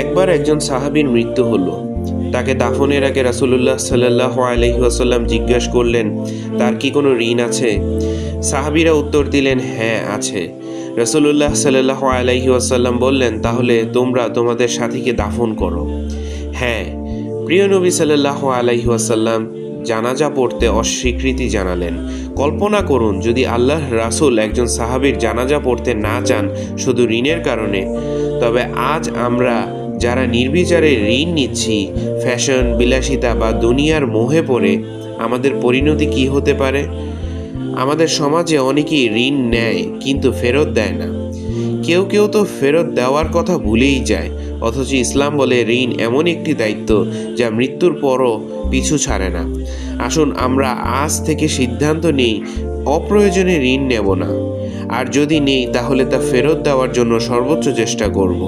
একবার একজন সাহাবীর মৃত্যু হলো। তাকে দাফনের আগে রাসুলুল্লাহ সাল্লাহ আলহিহাসাল্লাম জিজ্ঞাসা করলেন, তার কি কোনো ঋণ আছে? সাহাবীরা উত্তর দিলেন হ্যাঁ আছে। রসুল্লাহ সাল্লাহ আলাইহি আসাল্লাম বললেন, তাহলে তোমরা তোমাদের সাথীকে দাফন করো। হ্যাঁ। প্রিয় নবী সাল্লাহ আলাইহি আসাল্লাম জানাজা পড়তে অস্বীকৃতি জানালেন। কল্পনা করুন, যদি আল্লাহ রাসূল একজন সাহাবীর জানাজা পড়তে না চান শুধু ঋণের কারণে, তবে আজ আমরা যারা নির্বিচারে ঋণ নিচ্ছি, ফ্যাশন, বিলাসিতা বা দুনিয়ার মোহে পড়ে, আমাদের পরিণতি কি হতে পারে? আমাদের সমাজে অনেকেই ঋণ নেয় কিন্তু ফেরত দেয় না। কেউ কেউ তো ফেরত দেওয়ার কথা ভুলেই যায়, অথচ ইসলাম বলে ঋণ এমন একটি দায়িত্ব যা মৃত্যুর পরও পিছু ছাড়ে না। আসুন আমরা আজ থেকে সিদ্ধান্ত নিই, অপ্রয়োজনে ঋণ নেব না। আর যদি নেই, তাহলে তা ফেরত দেওয়ার জন্য সর্বোচ্চ চেষ্টা করব।